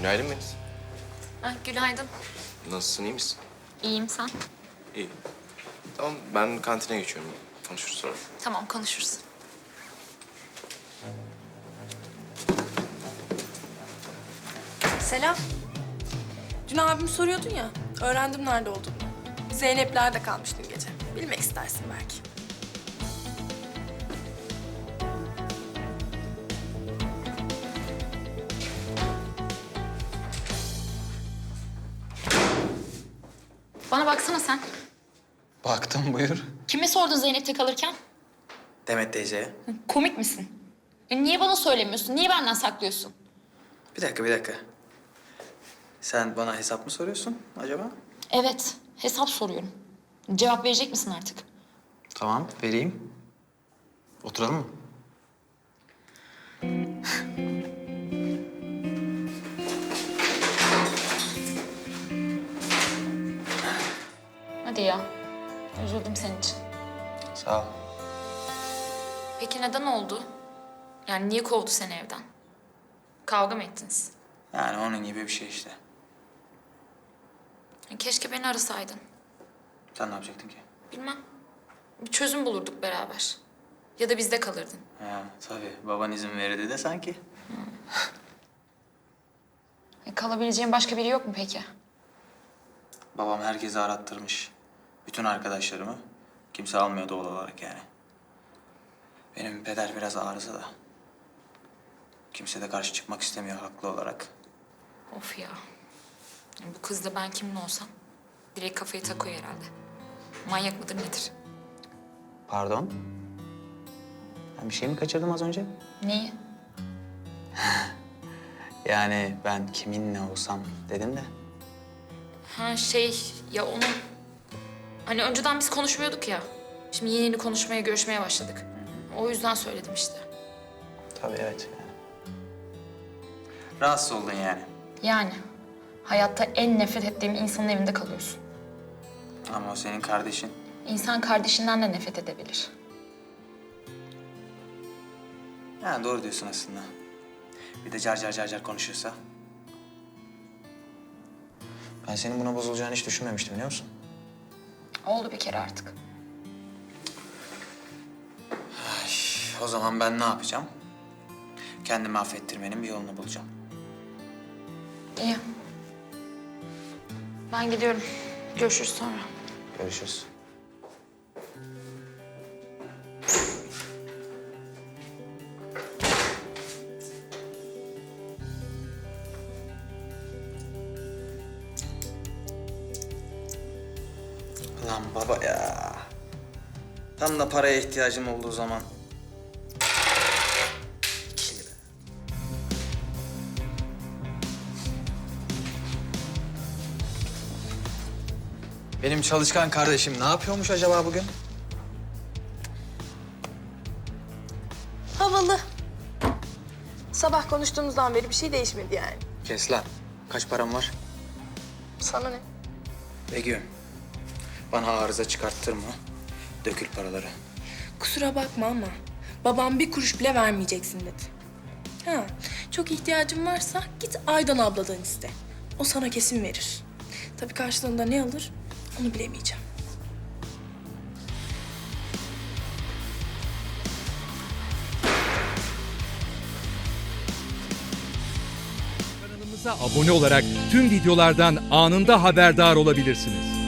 Günaydın Melis. Ah, günaydın. Nasılsın, iyi misin? İyiyim sen. İyi. Tamam, ben kantine geçiyorum. Konuşuruz sonra. Tamam konuşuruz. Selam. Dün abim soruyordun ya, öğrendim nerede olduğunu. Zeynep'lerde kalmıştın gece. Bilmek istersin belki. Bana baksana sen. Baktım buyur. Kime sordun Zeynep'te kalırken? Demet teyzeye. Komik misin? Ya niye bana söylemiyorsun? Niye benden saklıyorsun? Bir dakika bir dakika. Sen bana hesap mı soruyorsun acaba? Evet, hesap soruyorum. Cevap verecek misin artık? Tamam vereyim. Oturalım mı? Hadi ya. Üzüldüm senin için. Sağ ol. Peki neden oldu? Yani niye kovdu seni evden? Kavga mı ettiniz? Yani onun gibi bir şey işte. Ya Keşke beni arasaydın. Sen ne yapacaktın ki? Bilmem. Bir çözüm bulurduk beraber. Ya da bizde kalırdın. Ha, tabii baban izin verirdi de sanki. E, kalabileceğin başka biri yok mu peki? Babam herkesi arattırmış. Bütün arkadaşlarımı. Kimse almıyor doğal olarak yani. Benim peder biraz arıza da. Kimse de karşı çıkmak istemiyor haklı olarak. Of ya. Bu kız da ben kimin olsam direkt kafayı takıyor herhalde. Manyak mıdır nedir? Pardon? Ben bir şey mi kaçırdım az önce? Neyi? Yani ben kiminle olsam dedim de. Ha şey ya onun... Hani önceden biz konuşmuyorduk ya. Şimdi yeni yeni konuşmaya, görüşmeye başladık. O yüzden söyledim işte. Tabii evet. Rahatsız oldun yani. Yani hayatta en nefret ettiğim insanın evinde kalıyorsun. Ama o senin kardeşin. İnsan kardeşinden de nefret edebilir. Ha doğru diyorsun aslında. Bir de car car car car konuşuyorsa. Ben senin buna bozulacağını hiç düşünmemiştim biliyor musun? Oldu bir kere artık. O zaman ben ne yapacağım? Kendimi affettirmenin bir yolunu bulacağım. İyi. Ben gidiyorum. Görüşürüz sonra. Görüşürüz. Lan baba ya. Tam da paraya ihtiyacım olduğu zaman. İki lira. Benim çalışkan kardeşim ne yapıyormuş acaba bugün? Havalı. Sabah konuştuğumuzdan beri bir şey değişmedi yani. Kes lan. Kaç param var? Sana ne? Begüm. Bana arıza çıkarttırma. Dökül paraları. Kusura bakma ama babam bir kuruş bile vermeyeceksin dedi. Ha, çok ihtiyacın varsa git Aydan abladan iste. O sana kesin verir. Tabii karşılığında ne alır onu bilemeyeceğim. Kanalımıza abone olarak tüm videolardan anında haberdar olabilirsiniz.